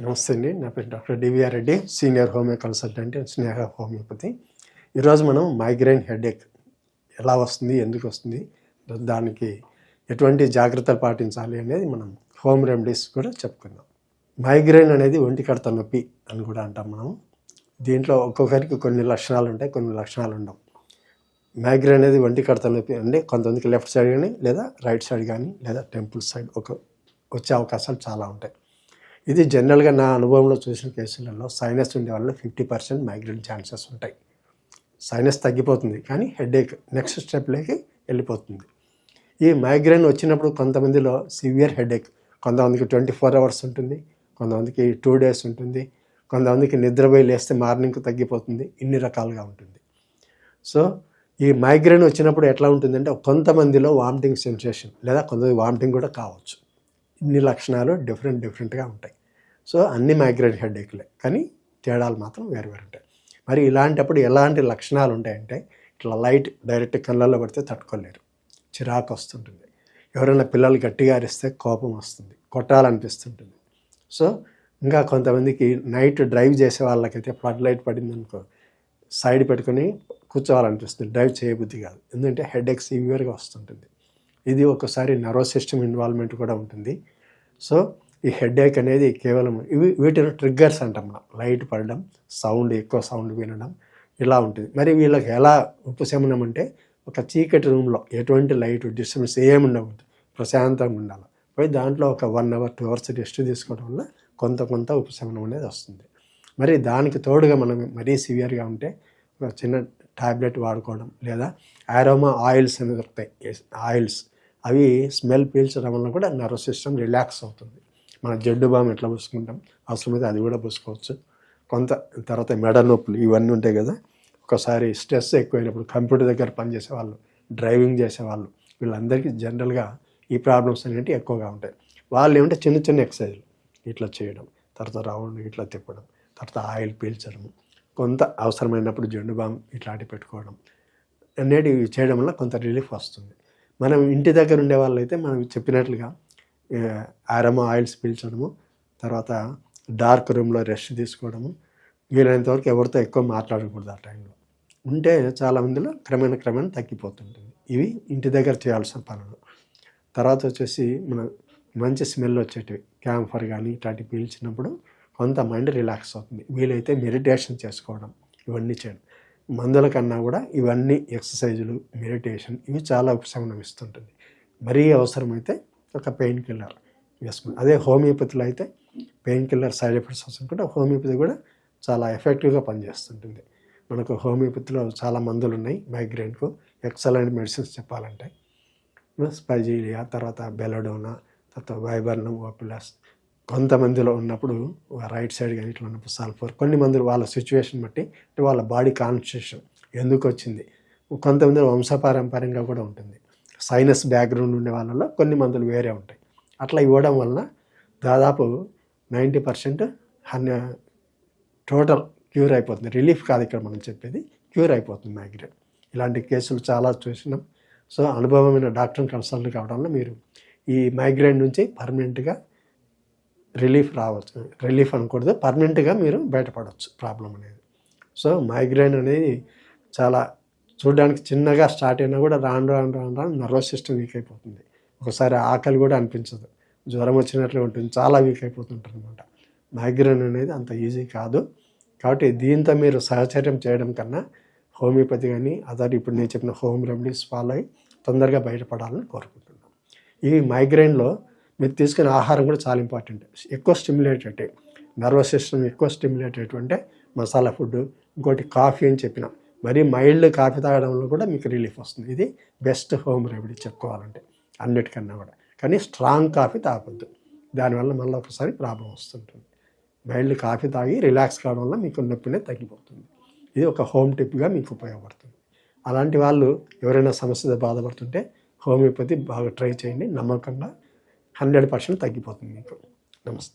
నమస్తే అండి. నా పేరు doctor DVR Reddy senior homeo consultant Sneha homeopathy. ఈరోజు మనం మైగ్రైన్ హెడేక్ ఎలా వస్తుంది ఎందుకు వస్తుంది దానికి ఎటువంటి జాగ్రత్తలు పాటించాలి అనేది మనం హోమ్ రెమెడీస్ కూడా చెప్పుకుందాం. మైగ్రైన్ అనేది ఒంటి కడత నొప్పి అని కూడా అంటాం మనం. దీంట్లో ఒక్కొక్కరికి కొన్ని లక్షణాలు ఉంటాయి కొన్ని లక్షణాలు ఉండవు. మైగ్రేన్ అనేది ఒంటి కడత నొప్పి అంటే కొంతమందికి లెఫ్ట్ సైడ్ కానీ లేదా రైట్ సైడ్ కానీ లేదా టెంపుల్ సైడ్ ఒక వచ్చే అవకాశాలు చాలా ఉంటాయి. ఇది జనరల్గా నా అనుభవంలో చూసిన కేసులలో సైనస్ ఉండే వాళ్ళు ఫిఫ్టీ పర్సెంట్ మైగ్రేన్ ఛాన్సెస్ ఉంటాయి. సైనస్ తగ్గిపోతుంది కానీ హెడేక్ నెక్స్ట్ స్టెప్లోకి వెళ్ళిపోతుంది. ఈ మైగ్రేన్ వచ్చినప్పుడు కొంతమందిలో సివియర్ హెడేక్ కొంతమందికి ట్వంటీ ఫోర్ అవర్స్ ఉంటుంది కొంతమందికి టూ డేస్ ఉంటుంది కొంతమందికి నిద్రపోయి లేస్తే మార్నింగ్కి తగ్గిపోతుంది ఇన్ని రకాలుగా ఉంటుంది. సో ఈ మైగ్రేన్ వచ్చినప్పుడు ఎట్లా ఉంటుందంటే కొంతమందిలో వామిటింగ్ సెన్సేషన్ లేదా కొంతమంది వామిటింగ్ కూడా కావచ్చు. ఇన్ని లక్షణాలు డిఫరెంట్ డిఫరెంట్గా ఉంటాయి. సో అన్ని మైగ్రేన్ హెడేక్లే కానీ తేడాలు మాత్రం వేరు వేరు ఉంటాయి. మరి ఇలాంటప్పుడు ఎలాంటి లక్షణాలు ఉంటాయంటే ఇట్లా లైట్ డైరెక్ట్ కళ్ళల్లో పడితే తట్టుకోలేరు. చిరాకు వస్తుంటుంది. ఎవరైనా పిల్లలు గట్టిగా అరిస్తే కోపం వస్తుంది. కొట్టాలనిపిస్తుంటుంది. సో ఇంకా కొంతమందికి నైట్ డ్రైవ్ చేసే వాళ్ళకైతే ఫ్లడ్ లైట్ పడింది అనుకో సైడ్ పెట్టుకొని కూర్చోవాలనిపిస్తుంది. డ్రైవ్ చేయబుద్ధి కాదు. ఎందుకంటే హెడేక్ సివియర్గా వస్తుంటుంది. ఇది ఒకసారి నర్వస్ సిస్టమ్ ఇన్వాల్వ్మెంట్ కూడా ఉంటుంది. సో ఈ హెడేక్ అనేది కేవలం ఇవి వీటిని ట్రిగ్గర్స్ అంటాం మనం. లైట్ పడడం సౌండ్ ఎక్కువ సౌండ్ వినడం ఇలా ఉంటుంది. మరి వీళ్ళకి ఎలా ఉపశమనం అంటే ఒక చీకటి రూమ్లో ఎటువంటి లైట్ డిస్టర్బెన్స్ ఏమి ప్రశాంతంగా ఉండాలి. పోయి దాంట్లో ఒక one hour two hours rest తీసుకోవడం వల్ల కొంత కొంత ఉపశమనం అనేది వస్తుంది. మరి దానికి తోడుగా మనం మరీ సివియర్గా ఉంటే ఒక చిన్న టాబ్లెట్ వాడుకోవడం లేదా ఆరోమా ఆయిల్స్ అనేది దొరుకుతాయి. ఆయిల్స్. అవి స్మెల్ పీల్చడం వల్ల కూడా నర్వస్ సిస్టమ్ రిలాక్స్ అవుతుంది. మన జడ్డు బామ్ ఎట్లా పూసుకుంటాం? అవసరమైతే అది కూడా పూసుకోవచ్చు. కొంత తర్వాత మెడ నొప్పులు ఇవన్నీ ఉంటాయి కదా. ఒకసారి స్ట్రెస్ ఎక్కువైనప్పుడు కంప్యూటర్ దగ్గర పనిచేసే వాళ్ళు డ్రైవింగ్ చేసే వాళ్ళు వీళ్ళందరికీ జనరల్గా ఈ ప్రాబ్లమ్స్ అనేవి ఎక్కువగా ఉంటాయి. వాళ్ళు ఏమంటే చిన్న చిన్న ఎక్సర్సైజ్లు ఇట్లా చేయడం తర్వాత రౌండ్ ఇట్లా తిప్పడం తర్వాత ఆయిల్ పీల్చడం కొంత అవసరమైనప్పుడు జెండు బామ్ ఇట్లాంటివి పెట్టుకోవడం అనేటివి చేయడం వల్ల కొంత రిలీఫ్ వస్తుంది. మనం ఇంటి దగ్గర ఉండే వాళ్ళైతే మనం చెప్పినట్లుగా ఆరమో ఆయిల్స్ పీల్చడము తర్వాత డార్క్ రూమ్లో రెస్ట్ తీసుకోవడము వీలైనంత వరకు ఎవరితో ఎక్కువ మాట్లాడకూడదు ఆ టైంలో. ఉంటే చాలా మందిలో క్రమేణ క్రమేణ తగ్గిపోతుంటుంది. ఇవి ఇంటి దగ్గర చేయాల్సిన పనులు. తర్వాత వచ్చేసి మన మంచి స్మెల్ వచ్చేటివి. క్యాంఫర్ కానీ ఇట్లాంటివి పీల్చినప్పుడు కొంత మైండ్ రిలాక్స్ అవుతుంది. వీలైతే మెడిటేషన్ చేసుకోవడం ఇవన్నీ చేయడం. మందుల కన్నా కూడా ఇవన్నీ ఎక్సర్సైజులు మెడిటేషన్ ఇవి చాలా ఉపశమనం ఇస్తుంటుంది. మరీ అవసరమైతే ఒక పెయిన్ కిల్లర్ వేసుకుని అదే హోమియోపతిలో అయితే పెయిన్ కిల్లర్ సైడ్ ఎఫెక్ట్స్ వస్తుంటే హోమియోపతి కూడా చాలా ఎఫెక్టివ్గా పనిచేస్తుంటుంది. మనకు హోమియోపతిలో చాలా మందులు ఉన్నాయి మైగ్రేన్కు ఎక్సలెంట్ మెడిసిన్స్ చెప్పాలంటే. స్పైజీలియా తర్వాత బెలడోనా తర్వాత వైబర్నం ఓపిలస్ కొంతమందిలో ఉన్నప్పుడు రైట్ సైడ్ కానీ ఇట్లా ఉన్నప్పుడు సల్ఫర్ కొన్ని మందులు వాళ్ళ సిచ్యువేషన్ బట్టి అంటే వాళ్ళ బాడీ కాన్స్టిట్యూషన్ ఎందుకు వచ్చింది? కొంతమంది వంశపారంపర్యంగా కూడా ఉంటుంది. సైనస్ బ్యాక్గ్రౌండ్ ఉండే వాళ్ళలో కొన్ని మందులు వేరే ఉంటాయి. అట్లా ఇవ్వడం వలన దాదాపు నైంటీ పర్సెంట్ హన్ టోటల్ క్యూర్ అయిపోతుంది. రిలీఫ్ కాదు ఇక్కడ మనం చెప్పేది. క్యూర్ అయిపోతుంది మైగ్రేన్ ఇలాంటి కేసులు చాలా చూసినాం. సో అనుభవమైన డాక్టర్ని కన్సల్ట్ కావడం వల్ల మీరు ఈ మైగ్రేన్ నుంచి పర్మనెంట్గా రిలీఫ్ రావచ్చు రిలీఫ్ అనకూడదు. పర్మనెంట్గా మీరు బయటపడవచ్చు ప్రాబ్లం అనేది. సో మైగ్రేన్ అనేది చాలా చూడడానికి చిన్నగా స్టార్ట్ అయినా కూడా రాను రాను రాను రాను నర్వస్ సిస్టమ్ వీక్ అయిపోతుంది. ఒకసారి ఆకలి కూడా అనిపించదు. జ్వరం వచ్చినట్లు ఉంటుంది. చాలా వీక్ అయిపోతుంటారు అనమాట మైగ్రేన్ అనేది అంత ఈజీ కాదు. కాబట్టి దీంతో మీరు సహచర్యం చేయడం కన్నా హోమియోపతి కానీ అదర్ ఇప్పుడు నేను చెప్పిన హోమ్ రెమెడీస్ ఫాలో అయ్యి తొందరగా బయటపడాలని కోరుకుంటున్నాను. ఈ మైగ్రేన్లో మీరు తీసుకునే ఆహారం కూడా చాలా ఇంపార్టెంట్ ఎక్కువ స్టిమ్యులేటెడ్ నర్వస్ సిస్టమ్ ఎక్కువ స్టిమ్యులేట్ అంటే మసాలా ఫుడ్ ఇంకోటి కాఫీ అని చెప్పిన మరీ మైల్డ్ కాఫీ తాగడంలో కూడా మీకు రిలీఫ్ వస్తుంది. ఇది బెస్ట్ హోమ్ రెమెడీ చెప్పుకోవాలంటే అన్నిటికన్నా కూడా. కానీ స్ట్రాంగ్ కాఫీ తాగొద్దు. దానివల్ల మళ్ళీ ఒకసారి ప్రాబ్లం వస్తుంటుంది. మైల్డ్ కాఫీ తాగి రిలాక్స్ కావడం వల్ల మీకు నొప్పినే తగ్గిపోతుంది. ఇది ఒక హోమ్ టిప్గా మీకు ఉపయోగపడుతుంది. అలాంటి వాళ్ళు ఎవరైనా సమస్యతో బాధపడుతుంటే హోమియోపతి బాగా ట్రై చేయండి. నమ్మకంగా హండ్రెడ్ పర్సెంట్ తగ్గిపోతుంది. మీకు నమస్తే.